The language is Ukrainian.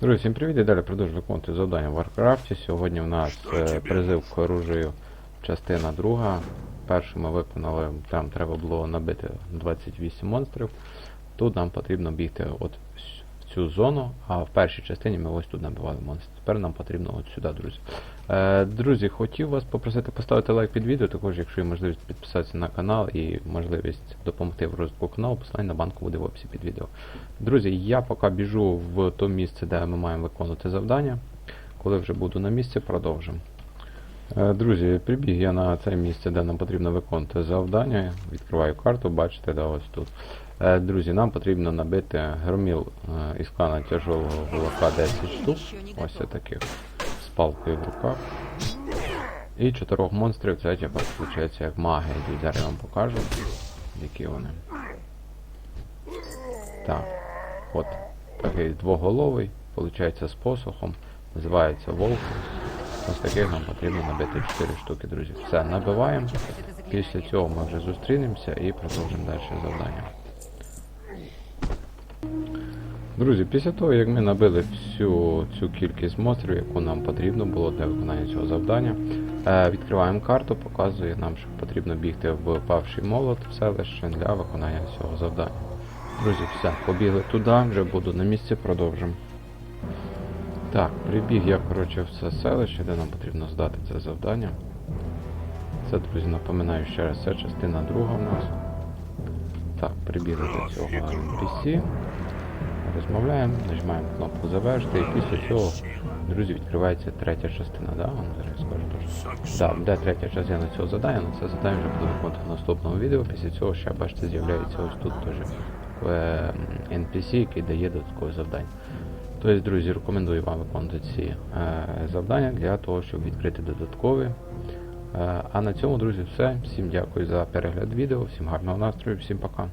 Друзі, всім привіт і далі продовжую виконувати завдання в Варкрафті. Сьогодні в нас е, призив к оружию частина друга. Першу ми виконали, там треба було набити 28 монстрів. Тут нам потрібно бігти от цю зону, а в першій частині ми ось тут набивали монстрів. Тепер нам потрібно от сюди, друзі. Е, друзі, хотів вас попросити поставити лайк під відео, також якщо є можливість підписатися на канал і можливість допомогти в розвитку каналу, посилання на банку буде в описі під відео. Друзі, я поки біжу в то місце, де ми маємо виконувати завдання. Коли вже буду на місці, продовжимо. Е, Друзі, прибіг я на це місце, де нам потрібно виконувати завдання. Відкриваю карту, бачите, да, ось тут. Е, Друзі, нам потрібно набити громіл е, із клана тяжелого кулака 10 штук. Ось таких з палкою в руках. І чотирьох монстрів, це типа виходить як маги. Зараз я вам покажу, які вони. Так. От такий двоголовий, виходить з посохом, називається Волк. Ось таких нам потрібно набити 4 штуки, друзі. Все, набиваємо. Після цього ми вже зустрінемося і продовжимо далі завдання. Друзі, після того, як ми набили всю цю кількість монстрів, яку нам потрібно було для виконання цього завдання, е, відкриваємо карту, показує нам, що потрібно бігти в павший молот в селище для виконання цього завдання. Друзі, все, побігли туди, вже буду на місці, продовжимо. Так, прибіг я, коротше, в це селище, де нам потрібно здати це завдання. Це, друзі, напоминаю ще раз, це частина друга в нас. Так, прибігли до цього NPC. Розмовляємо, нажимаємо кнопку завершити, і після цього, друзі, відкривається третя частина, да? Вам зараз скажу теж. Да, де третя частина цього завдання, але це завдання вже буде виконувати в наступному відео. Після цього ще, бачите, з'являється ось тут теж е, NPC, який дає додаткове завдання. Тобто, друзі, рекомендую вам виконувати ці е, завдання для того, щоб відкрити додаткові. Е, а на цьому, друзі, все. Всім дякую за перегляд відео, всім гарного настрою, всім пока.